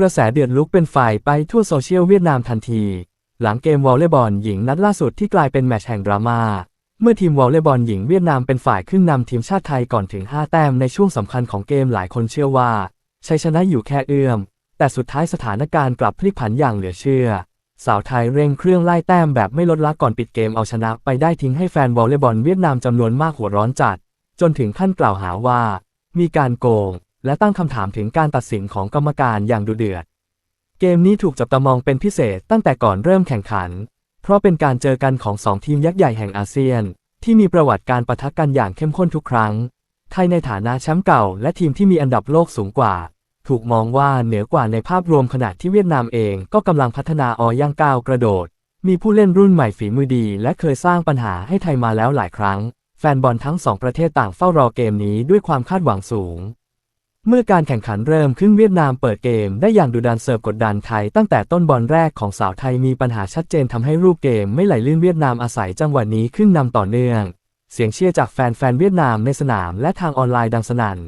กระแสเดือดลุกเป็นไฟไปทั่วโซเชียลเวียดนามทันที หลังเกมวอลเลย์บอลหญิงนัดล่าสุดที่กลายเป็นแมตช์แห่งดราม่าเมื่อทีมวอลเลย์บอลหญิงเวียดนามเป็นฝ่ายขึ้นนำทีมชาติไทยก่อนถึง 5 แต้มในช่วงสำคัญของเกมหลายคนเชื่อว่าชัยชนะอยู่แค่เอื้อม แต่สุดท้ายสถานการณ์กลับพลิกผันอย่างเหลือเชื่อ สาวไทยเร่งเครื่องไล่แต้มแบบไม่ลดละก่อนปิดเกมเอาชนะไปได้ทิ้งให้แฟนวอลเลย์บอลเวียดนามจำนวนมากหัวร้อนจัด จนถึงขั้นกล่าวหาว่า มีการโกง และตั้งคำถามถึงการตัดสินของกรรมการอย่างดุเดือด เกมนี้ถูกจับตามองเป็นพิเศษตั้งแต่ก่อนเริ่มแข่งขัน เพราะเป็นการเจอกันของสองทีมยักษ์ใหญ่แห่งอาเซียน ที่มีประวัติการปะทะกันอย่างเข้มข้นทุกครั้ง ไทยในฐานะแชมป์เก่า และทีมที่มีอันดับโลกสูงกว่า ถูกมองว่าเหนือกว่าในภาพรวมขณะที่เวียดนามเองก็กำลังพัฒนาออย่างก้าวกระโดด มีผู้เล่นรุ่นใหม่ฝีมือดี และเคยสร้างปัญหาให้ไทยมาแล้วหลายครั้ง แฟนบอลทั้งสองประเทศต่างเฝ้ารอเกมนี้ด้วยความคาดหวังสูง เมื่อการแข่งขันเริ่มขึ้นเวียดนามเปิดเกม ได้อย่างดุดันเสิร์ฟกดดันไทย ตั้งแต่ต้นบอลแรกของสาวไทยมีปัญหาชัดเจนทำให้รูปเกมไม่ไหลลื่นเวียดนามอาศัยจังหวะนี้ขึ้นนำต่อเนื่อง เสียงเชียร์จากแฟนๆเวียดนามในสนามและทางออนไลน์ดังสนั่น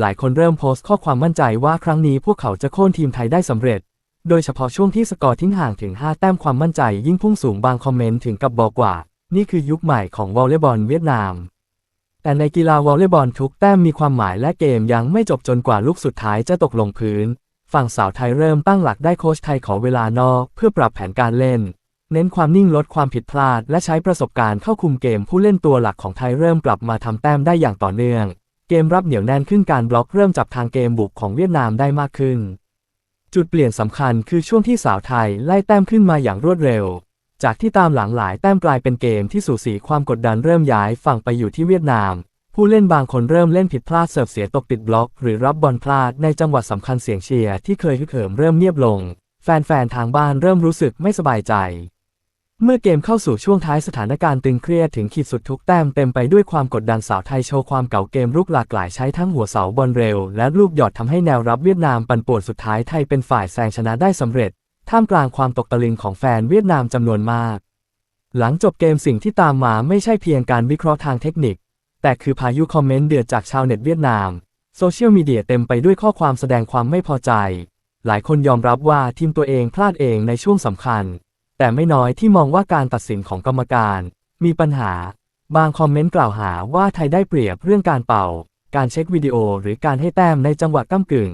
หลายคนเริ่มโพสต์ข้อความมั่นใจว่าครั้งนี้พวกเขาจะโค่นทีมไทยได้สำเร็จ โดยเฉพาะช่วงที่สกอร์ทิ้งห่างถึง 5 แต้มความมั่นใจยิ่งพุ่งสูงบางคอมเมนต์ถึงกับบอกว่า นี่คือยุคใหม่ของวอลเลย์บอลเวียดนาม แต่ในกีฬาวอลเลย์บอลทุกแต้มมีความหมายและเกมยังไม่จบจนกว่าลูกสุดท้ายจะตกลงพื้น ฝั่งสาวไทยเริ่มตั้งหลักได้โค้ชไทยขอเวลานอก เพื่อปรับแผนการเล่น เน้นความนิ่งลดความผิดพลาด และใช้ประสบการณ์เข้าคุมเกมผู้เล่นตัวหลักของไทยเริ่มกลับมาทำแต้มได้อย่างต่อเนื่อง เกมรับเหนียวแน่นขึ้นการบล็อกเริ่มจับทางเกมบุกของเวียดนามได้มากขึ้น จุดเปลี่ยนสำคัญคือช่วงที่สาวไทยไล่แต้มขึ้นมาอย่างรวดเร็ว จากที่ตามหลังหลายแต้มกลายเป็นเกมที่สูสีความกดดันเริ่มย้ายฝั่งไปอยู่ที่เวียดนาม ผู้เล่นบางคนเริ่มเล่นผิดพลาดเสิร์ฟเสียตกติดบล็อก หรือรับบอลพลาดในจังหวะสำคัญเสียงเชียร์ที่เคยฮึกเหิมเริ่มเงียบลง แฟนๆทางบ้านเริ่มรู้สึกไม่สบายใจ เมื่อเกมเข้าสู่ช่วงท้ายสถานการณ์ตึงเครียดถึงขีดสุดทุกแต้มเต็มไปด้วยความกดดันสาวไทยโชว์ความเก่าเกมรุกหลากหลายใช้ทั้งหัวเสาบอลเร็ว และลูกหยอดทำให้แนวรับเวียดนามปั่นป่วนสุดท้ายไทยเป็นฝ่ายแซงชนะได้สำเร็จ ท่ามกลางความตกตะลึงของแฟนเวียดนามจำนวนมาก หลังจบเกมสิ่งที่ตามมาไม่ใช่เพียงการวิเคราะห์ทางเทคนิค แต่คือพายุคอมเมนต์เดือดจากชาวเน็ตเวียดนาม โซเชียลมีเดียเต็มไปด้วยข้อความแสดงความไม่พอใจ หลายคนยอมรับว่าทีมตัวเองพลาดเองในช่วงสำคัญ แต่ไม่น้อยที่มองว่าการตัดสินของกรรมการ มีปัญหา บางคอมเมนต์กล่าวหาว่าไทยได้เปรียบเรื่องการเป่า การเช็ควิดีโอหรือการให้แต้มในจังหวะก้ากึ่ง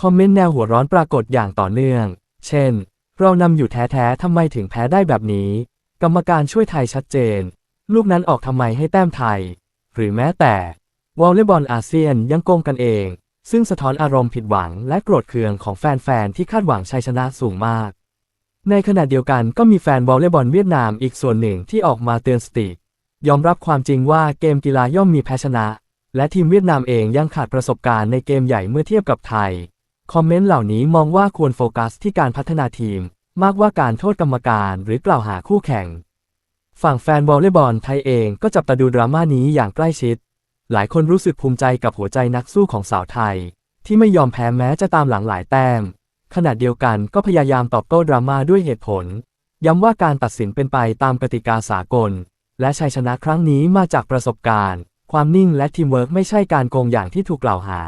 คอมเมนต์แนวหัวร้อนปรากฏอย่างต่อเนื่อง เช่น เรานำอยู่แท้ๆทำไมถึงแพ้ได้แบบนี้ กรรมการช่วยไทยชัดเจน ลูกนั้นออกทำไมให้แต้มไทย หรือแม้แต่วอลเลย์บอลอาเซียนยังโกงกันเอง ซึ่งสะท้อนอารมณ์ผิดหวังและโกรธเคืองของแฟนๆที่คาดหวังชัยชนะสูงมาก ในขณะเดียวกันก็มีแฟนวอลเลย์บอลเวียดนามอีกส่วนหนึ่งที่ออกมาเตือนสติ ยอมรับความจริงว่าเกมกีฬาย่อมมีแพ้ชนะ และทีมเวียดนามเองยังขาดประสบการณ์ในเกมใหญ่เมื่อเทียบกับไทย คอมเมนต์เหล่านี้มองว่าควรโฟกัสที่การพัฒนาทีม มากกว่าการโทษกรรมการหรือกล่าวหาคู่แข่ง ฝั่งแฟนวอลเลย์บอลไทยเองก็จับตาดูดราม่านี้อย่างใกล้ชิด หลายคนรู้สึกภูมิใจกับหัวใจนักสู้ของสาวไทย ที่ไม่ยอมแพ้แม้จะตามหลังหลายแต้ม ขณะเดียวกันก็พยายามตอบโต้ดราม่าด้วยเหตุผล ย้ำว่าการตัดสินเป็นไปตามกติกาสากล และชัยชนะครั้งนี้มาจากประสบการณ์ ความนิ่งและทีมเวิร์กไม่ใช่การโกงอย่างที่ถูกกล่าวหา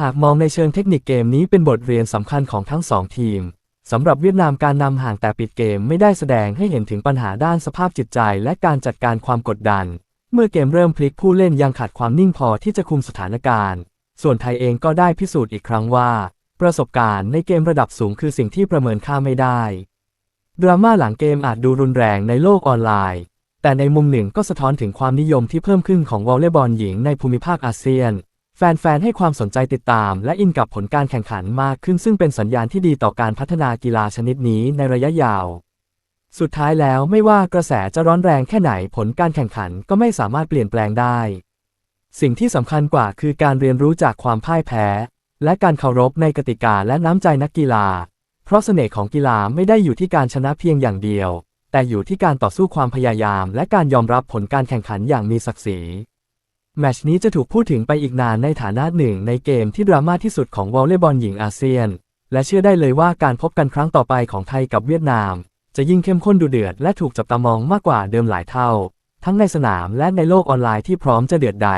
หากมองในเชิงเทคนิคเกมนี้เป็นบทเรียนสำคัญของทั้งสองทีมสำหรับเวียดนามการนำห่างแต่ปิดเกมไม่ได้แสดงให้เห็นถึงปัญหาด้านสภาพจิตใจและการจัดการความกดดัน เมื่อเกมเริ่มพลิกผู้เล่นยังขาดความนิ่งพอที่จะคุมสถานการณ์ ส่วนไทยเองก็ได้พิสูจน์อีกครั้งว่า ประสบการณ์ในเกมระดับสูงคือสิ่งที่ประเมินค่าไม่ได้ ดราม่าหลังเกมอาจดูรุนแรงในโลกออนไลน์ แต่ในมุมหนึ่งก็สะท้อนถึงความนิยมที่เพิ่มขึ้นของวอลเลย์บอลหญิงในภูมิภาคอาเซียน แฟน ๆ ให้ความสนใจติดตาม และอินกับผลการแข่งขันมากขึ้นซึ่งเป็นสัญญาณที่ดีต่อการพัฒนากีฬาชนิดนี้ในระยะยาว สุดท้ายแล้วไม่ว่ากระแสจะร้อนแรงแค่ไหนผลการแข่งขันก็ไม่สามารถเปลี่ยนแปลงได้ สิ่งที่สำคัญกว่าคือการเรียนรู้จากความพ่ายแพ้ และการเคารพในกติกาและน้ำใจนักกีฬา เพราะเสน่ห์ของกีฬาไม่ได้อยู่ที่การชนะเพียงอย่างเดียว แต่อยู่ที่การต่อสู้ความพยายาม และการยอมรับผลการแข่งขันอย่างมีศักดิ์ศรี แมชนี้จะถูกพูดถึงไปอีกนานในฐานะหนึ่งในเกมที่ดราม่าที่สุดของวอลเลย์บอลหญิงอาเซียน และเชื่อได้เลยว่าการพบกันครั้งต่อไปของไทยกับเวียดนาม จะยิ่งเข้มข้นดูเดือดและถูกจับตามองมากกว่าเดิมหลายเท่า ทั้งในสนามและในโลกออนไลน์ที่พร้อมจะเดือดใด